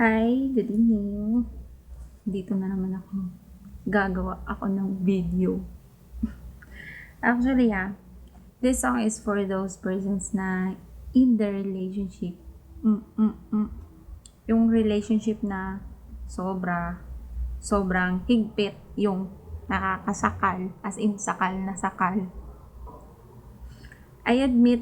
Hi, good evening. Dito na naman ako. Gagawa ako ng video. Actually, ah, this song is for those persons na in the relationship. Mm, mm, mm. Yung relationship na sobra, sobrang higpit yung nakakasakal, as in sakal na sakal. I admit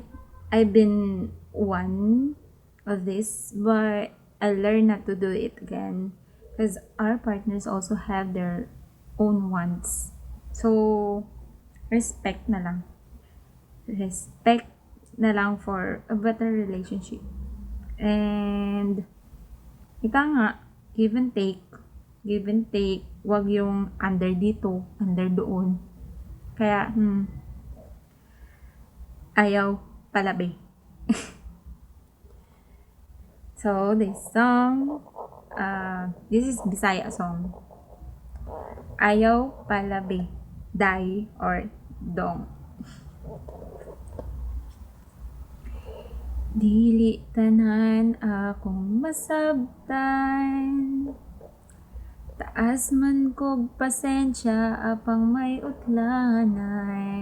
I've been one of this, but I learned not to do it again because our partners also have their own wants. So, respect na lang. Respect na lang for a better relationship. And, ika nga, give and take. Give and take. Wag yung under dito, under doon. Kaya, hmm, ayaw palabi. so, this song, uh, this is Bisaya song. Ayaw palabi. Dai or dong. Dili tanan akong masabtan Taas man kog pasensya apang may utlanan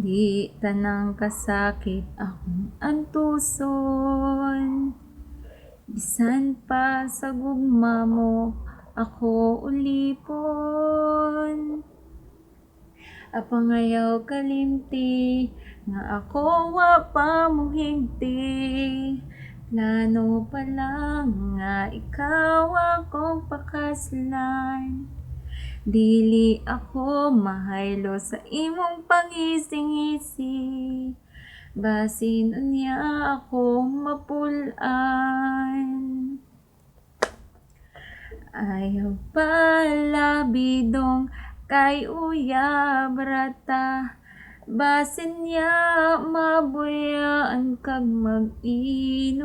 Di tanang kasakit akong antuson. Bisan pa sa gugma mo ako ulipon. Apangayaw kalimti nga ako wa pa mo higti. Plano pa lang nga ikaw akong pakaslan Dili ako mahaylo sa imong pangising-isi. Basin unya ako mapulan Ayaw pala bidong kay uya brata Basin niya mabuyaan kag mag-inusara.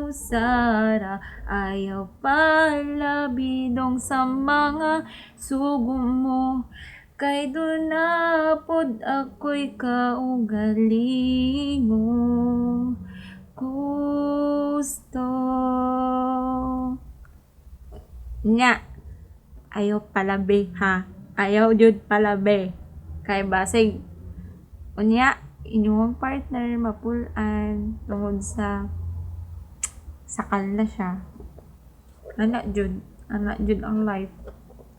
Ayaw pala bidong sa mga sugong mo. Kay doon na pod ako'y kaugalingo. Gusto. Nga Ayaw palabi ha? Ayaw jud palabi. Kay basig Unya, inyong partner mapulan tungod sa sakal na siya. Ana jud, ana jud ang life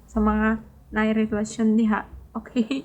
sa mga nai relasyon diha. Okay?